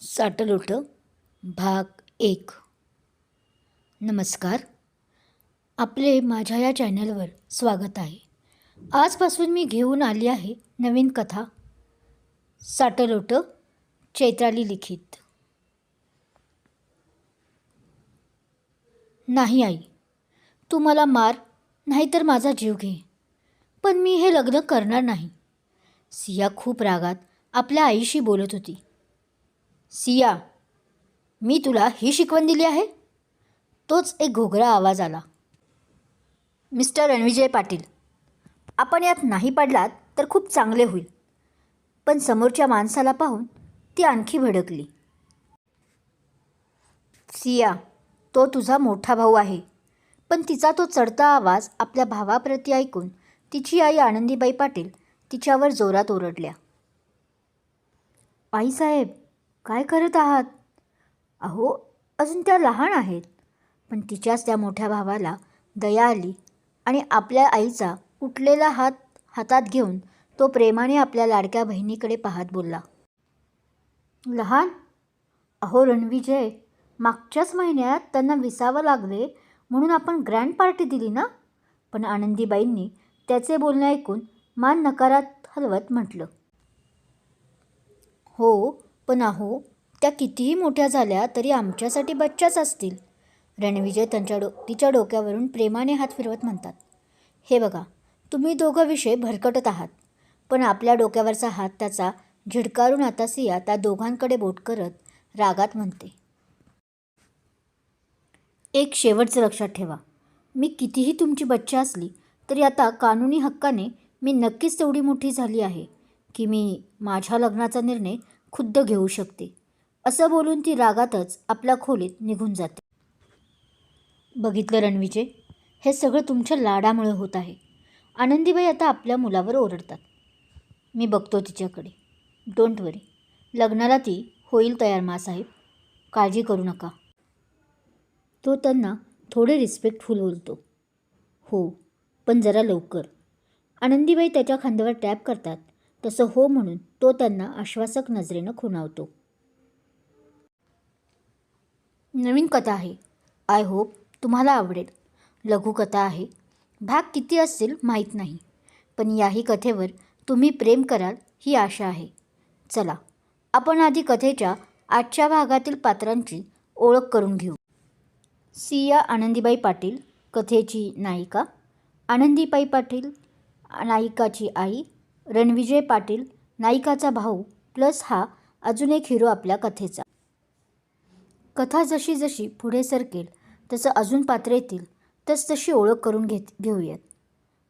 साटलोटं भाग एक. नमस्कार. आपले माझ्या या चॅनलवर स्वागत आहे. आजपासून मी घेऊन आली आहे नवीन कथा. साटलोटं चैत्राली लिखित. नाही आई तू मला मार नाहीतर माझा जीव घे. पण मी हे लग्न करणार नाही. सिया खूप रागात आपल्या आईशी बोलत होती. सिया मी तुला ही शिकवण दिली आहे? तोच एक घोगरा आवाज आला. मिस्टर रणविजय पाटील आपण यात नाही पडलात तर खूप चांगले होईल. पण समोरच्या माणसाला पाहून ती आणखी भडकली. सिया तो तुझा मोठा भाऊ आहे पण तिचा तो चढता आवाज आपल्या भावाप्रती ऐकून तिची आई आनंदीबाई पाटील तिच्यावर जोरात ओरडल्या. आईसाहेब काय करत आहात? अहो अजून त्या लहान आहेत. पण तिच्याच त्या मोठ्या भावाला दया आली आणि आपल्या आईचा उठलेला हात हातात घेऊन तो प्रेमाने आपल्या लाडक्या बहिणीकडे पाहत बोलला. लहान अहो रणविजय मागच्याच महिन्यात त्यांना विसावं लागले म्हणून आपण ग्रँड पार्टी दिली ना? पण आनंदीबाईंनी त्याचे बोलणे ऐकून मान नकारात हलवत म्हटलं. हो पण अहो त्या कितीही मोठ्या झाल्या तरी आमच्यासाठी बच्चाच असतील. रणविजय त्यांच्या डो तिच्या डोक्यावरून प्रेमाने हात फिरवत म्हणतात हे बघा तुम्ही दोघं विषय भरकटत आहात पण आपल्या डोक्यावरचा हात त्याचा झिडकारून आता सिया त्या दोघांकडे बोट करत रागात म्हणते. एक शेवटचं लक्षात ठेवा मी कितीही तुमची बच्चा असली तरी आता कानुनी हक्काने मी नक्कीच तेवढी मोठी झाली आहे की मी माझ्या लग्नाचा निर्णय खुद्द घेऊ शकते. असं बोलून ती रागातच आपल्या खोलीत निघून जाते. बघितलं रणविजय? हे सगळं तुमच्या लाडामुळे होत आहे. आनंदीबाई आता आपल्या मुलावर ओरडतात. मी बघतो तिच्याकडे. Don't worry. लग्नाला ती होईल तयार मासाहेब काळजी करू नका. तो त्यांना थोडे रिस्पेक्टफुल बोलतो. हो पण जरा लवकर. आनंदीबाई त्याच्या खांद्यावर टॅप करतात. तसं हो म्हणून तो त्यांना आश्वासक नजरेनं खुणावतो. नवीन कथा आहे. आय होप तुम्हाला आवडेल. लघुकथा आहे. भाग किती असतील माहीत नाही. पण याही कथेवर तुम्ही प्रेम कराल ही आशा आहे. चला आपण आधी कथेच्या आजच्या भागातील पात्रांची ओळख करून घेऊ. सिया आनंदीबाई पाटील कथेची नायिका. आनंदीबाई पाटील नायिकाची आई रणविजय पाटील नायिकाचा भाऊ प्लस हा अजून एक हिरो आपल्या कथेचा. कथा जशी जशी पुढे सरकेल तसं अजून पात्र येतील तस तशी ओळख करून घेत घेऊयात.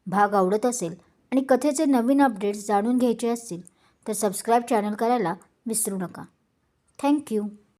भाग आवडत असेल आणि कथेचे नवीन अपडेट्स जाणून घ्यायचे असतील तर सबस्क्राईब चॅनल करायला विसरू नका. थँक्यू